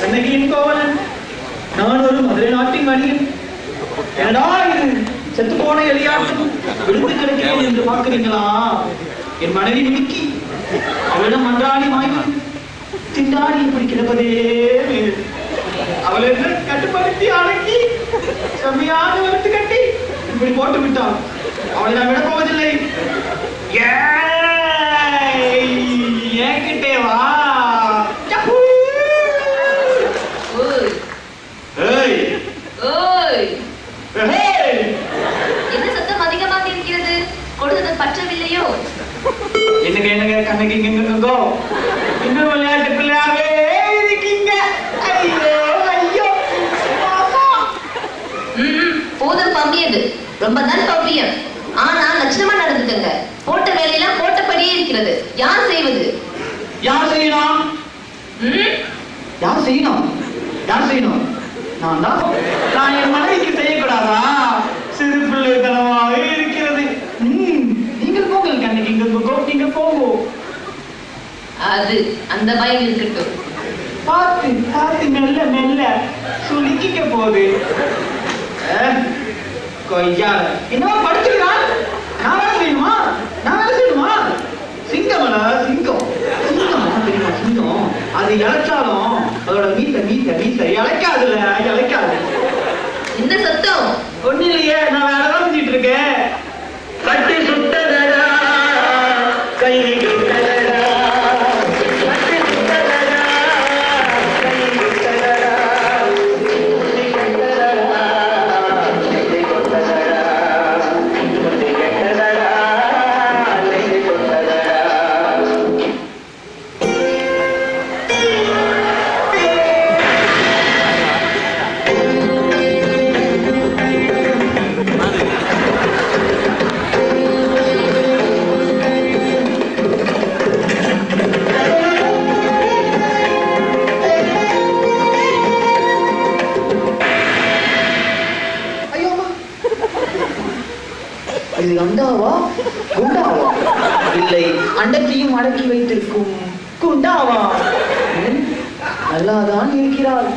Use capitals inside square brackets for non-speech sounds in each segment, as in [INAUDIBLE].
கண்ணகியின் கோவலன். நான் ஒரு மதுரை நாட்டின் மணியன். என்னடா இது? செத்து போன எலியாட்டும் விழுந்து கிடக்கிறேன் என்று பார்க்கிறீங்களா? என் மனைவி மிடுக்கி அவளிடம் மன்றாடி மாய்வு திண்டாடி இப்படி கிடப்பதே அவளை கட்டுப்படுத்தி அடக்கி செம்மையாக வளர்த்து கட்டி இப்படி போட்டு விட்டான் அவளை நான் விட போவதில்லை. ஏன்? கண்ணுக்கு இங்க இங்கோ இன்னும் விளையாட்டு பிள்ளையாவே இருக்கீங்க. ஐயோ ஐயோ. போதும் பம்பியது ரொம்ப தான் பம்பியம் ஆனா லட்சணமா நடந்துக்கங்க. போட்ட வேலையெல்லாம் போட்டபடியே இருக்கிறது. யார் செய்வது? யார் செய்யணும்? யார் செய்யணும்? யார் செய்யணும்? நான் தான். நான் என் செய்யக்கூடாதா சிறு பிள்ளைத்தனமாக இருக்கிறது ம், நீங்கள் போங்கள் கண்ணுக்கு இங்க இங்கோ நீங்கள் போங்கோ அது அந்த பயம் இருக்கட்டும். பார்த்து பார்த்து மெல்ல மெல்ல சுலுக்கிக்க போகுது. கொய்யா என்ன என்னவா படிச்சுக்கிறான் நான் வேலை செய்யணுமா? நான் வேலை செய்யணுமா? சிங்கமல சிங்கம். சிங்கம் தெரியுமா? சிங்கம். அது இழைச்சாலும் அதோட மீச மீச மீச இழைக்காதுல்ல. அண்டத்தையும் அடக்கி வைத்திருக்கும் குண்டாவா? நல்லாதான் இருக்கிறாள்.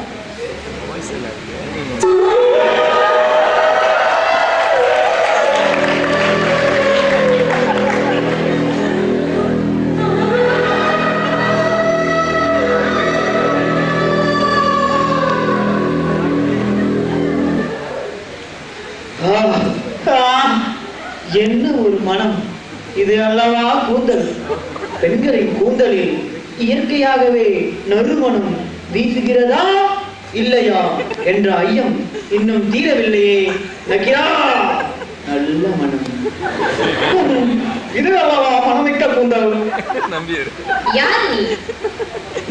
இது அல்லவா கூந்தல்? பெண்களின் கூந்தலில் இயற்கையாகவே நறுமணம் வீசுகிறதா இல்லையா என்ற ஐயம் இன்னும் தீரவில்லையே. நக்கிரா நல்ல மனம். இது அல்லவா மனமிக்க கூந்தல்?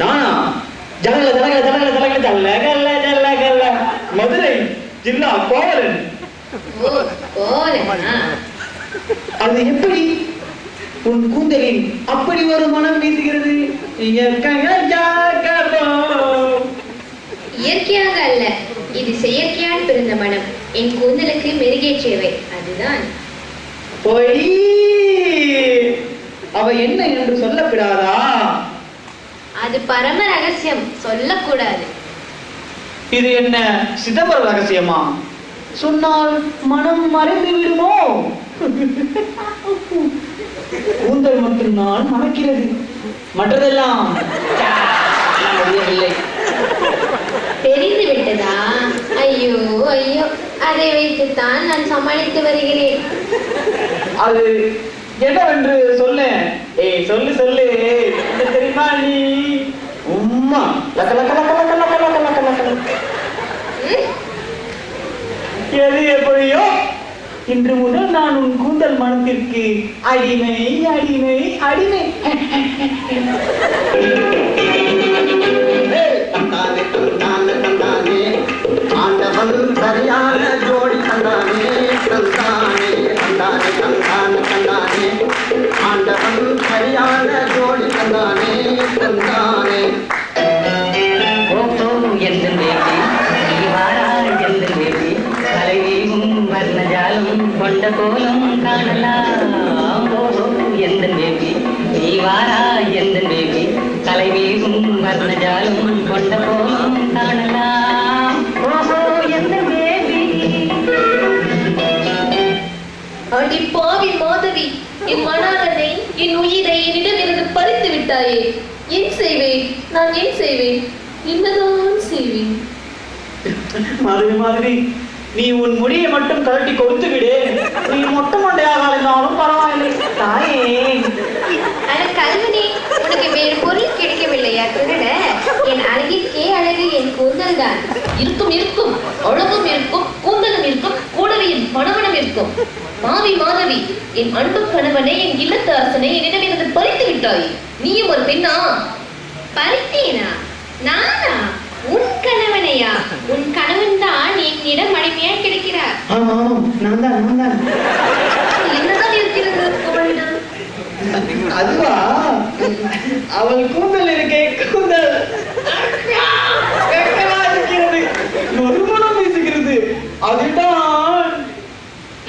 நானா? ஜலகல ஜலகல ஜலகல ஜலகல ஜலகல ஜலகல மதுரை ஜில்லா கோவலன்? அது எப்படி? உன் கூந்தலில் அப்படி ஒரு மனம் வீசுகிறது? இயற்கையாக அல்ல இது செயற்கையால் பிறந்த மனம். என் கூந்தலுக்கு மெருகேற்றியவை அதுதான். பொய். அவ என்ன என்று சொல்லப்படாதா? அது பரம ரகசியம் சொல்லக்கூடாது. இது என்ன சிதம்பர ரகசியமா? சொன்னால் மனம் மறைந்து விடுமோ [LAUGHS] கூந்தல் மட்டும் நான் மணக்கிறது மற்றதெல்லாம் முடியவில்லை தெரிந்து விட்டதா ஐயோ ஐயோ. அதை வைத்துத்தான் நான் சமாளித்து வருகிறேன். அது என்னவென்று சொல்ல. ஏய் சொல்லு சொல்லு. என்ன தெரியுமா நீ? உம்மா. லக்க லக்க லக்க லக்க லக்க லக்க லக்க லக்க லக்க. ம்? எது எப்படியோ இன்று முதல் நான் உன் கூந்தல் மனத்திற்கு அடிமை அடிமை அடிமை. [LAUGHS] கொண்ட கோலம் காணலாம் ஓஹோ எந்த பேபி நீ வாராள் எந்த பேபி கலைவீவும் வர்ணஜாலம் கொண்ட கோலம் காணலாம் ஓஹோ எந்த பேபி அடி பாவி மாதவி என் மணாளனை என் உயிரை என்னிடமிருந்து பறித்து விட்டாயே. ஏன் செய்வேன்? நான் ஏன் செய்வேன்? என்னதான் செய்வேன்? மாதவி மாதவி நீ உன் முடியை மட்டும் கழட்டி கொடுத்து விடு. நீ மொட்டை மண்டையாக இருந்தாலும் பரவாயில்லை. தாயே. கல்வனே உனக்கு வேறு பொருள் கிடைக்கவில்லையா? திருட என் அழகிற்கே அழகு என் கூந்தல் தான். இருக்கும் இருக்கும் அழகும் இருக்கும் கூந்தலும் இருக்கும் கூடவே என் பணவனம் இருக்கும். மாவி மாதவி என் அன்பு கணவனை என் இல்லத்து அரசனை என்னிடமிருந்து பறித்து விட்டாய். நீயும் ஒரு பெண்ணா? பறித்தேனா? நானா? உன் கணவனையா? உன் கணவன் தான் என்னிடம் அடிமையாய் கிடைக்கிறார். ஆமா ஆமா நான் தான் நான் தான். என்னதான் இருக்கிறது அவளிடம் அதுவா? அவள் கூந்தல் இருக்கே கூந்தல். நறுமணம் வீசுகிறது. அதுதான்.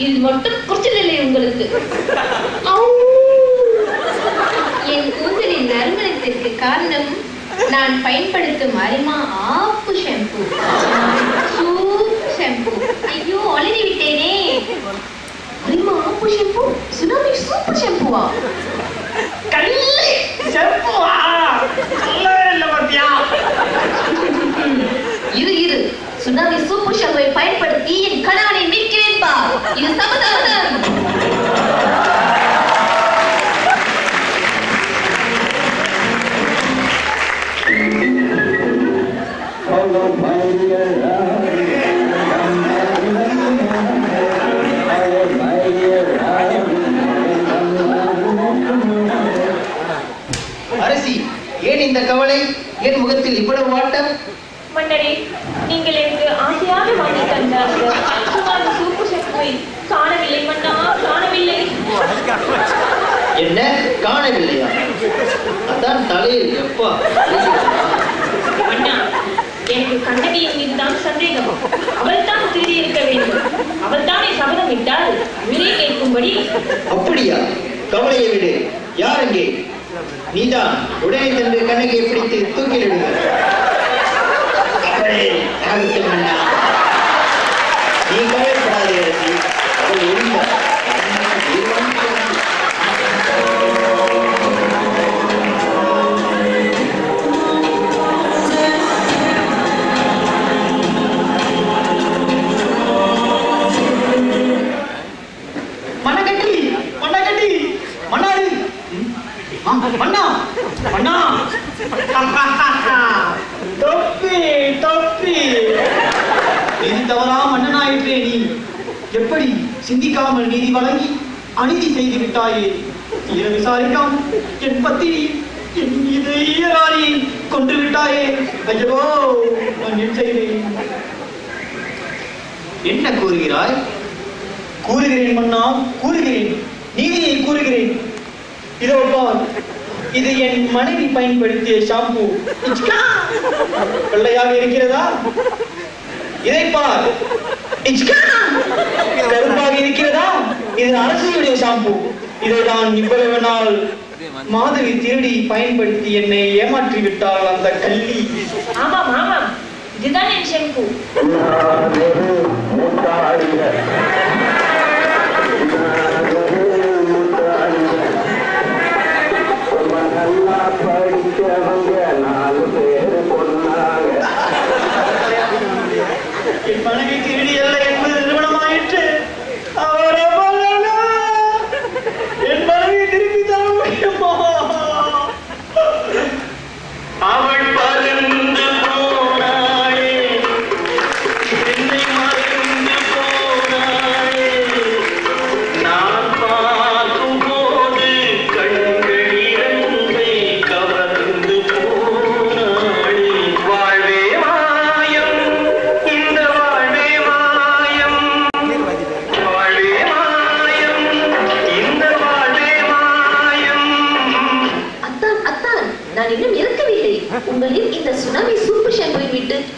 இது மட்டும் குறைச்சல் இல்லை உங்களுக்கு. என் கூந்தலின் நறுமணத்திற்கு காரணம் நான் பயன்படுத்தும் அரிமா ஆப்பு ஷாம்பு சூப் ஷாம்பு ஐயோ அழுதி விட்டேனே. அரிமா ஆப்பு ஷாம்பு சுனாமி சூப்பர் ஷாம்புவா கள்ளி ஷாம்புவா சொல்லவே இல்லை பாத்தியா? இரு இரு. சுனாமி சூப்பர் ஷாம்புவை பயன்படுத்தி என் கணவனை மீட்கிறேன். ஏன் இந்த கவலை? என் முகத்தில் இவ்வளவு வாட்டம் மன்னரே நீங்கள் எனக்கு ஆசையாக வாங்கி தந்த அந்த சுமார் சூப்பு சக்குவை காணவில்லை மன்னா காணவில்லை. என்ன? காணவில்லையா? அதான் தலையில் எப்பா? அண்ணா எனக்கு கண்ணகியின் மீதுதான் சந்தேகம். அவள் தான் திருடி இருக்க வேண்டும். அவள் தானே சபதம் விட்டால் உயிரை கேட்கும்படி. அப்படியா? கவலையை விடு. யார் அங்கே? நீதான். உடனே சென்று கண்ணகியை பிடித்து தூக்கிலிடுங்க அவளே மன்னா மன்னனாயிற்றே நீ எப்படி சிந்திக்காமல் நீதி வழங்கி அநீதி செய்து விட்டாயே? தீர விசாரிக்காமல் என் பத்தினி என் இதயராணி கொண்டு விட்டாயே. ஐயோ நான் என் செய்தேன் என்ன கூறுகிறாய்? கூறுகிறேன் மன்னா கூறுகிறேன். நீதியை கூறுகிறேன். இதோ பார் இது என் மனைவி பயன்படுத்திய ஷாம்பு. இச்கா! வெள்ளையாக இருக்கிறதா? இதை பார் கருப்பாக இருக்கிறதா? இது அரசியுடைய ஷாம்பு இதை நான் இவ்வளவு நாள் மாதவி திருடி பயன்படுத்தி என்னை ஏமாற்றி விட்டாள் அந்த கள்ளி. ஆமாம் ஆமாம். இதுதான் என் ஷாம்பு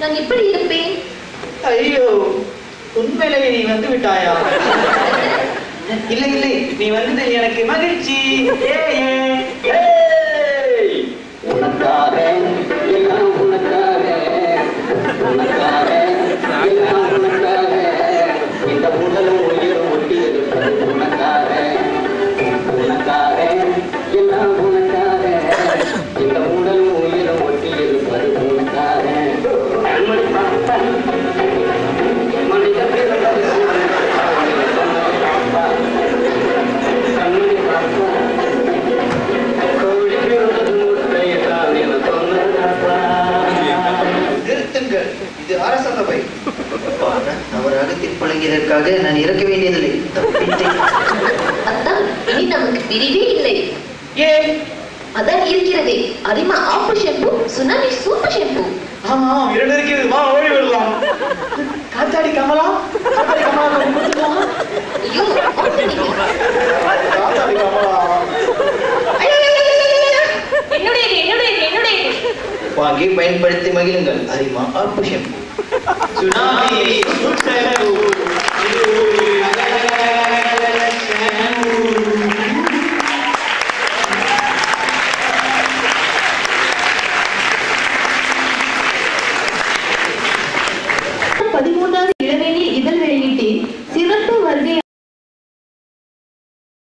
நான் எப்படி இருப்பேன்? ஐயோ உண்மையிலேயே நீ வந்து விட்டாயா? [LAUGHS] இல்லை இல்லை நீ வந்தது எனக்கு மகிழ்ச்சி. ஏ, ஏ, நமக்கு பிரிவே இல்லை. ஏன்? அதான் இருக்கிறதே. அரிமா ஆப்பு ஷெம்பு சுனாமி சூப்பர் ஷெம்பு. ஆமா இரண்டு இருக்கிறது வா ஓடி விடலாம் காத்தாடி கமலா? காத்தாடி கமலா? ஐயோ. காத்தாடி கமலா. என்னுடையது என்னுடையது என்னுடையது? வாங்கி பயன்படுத்தி மகிழுங்கள். அரிமா ஆப்பு ஷெம்பு. சுனாமி சுட்டெருவு.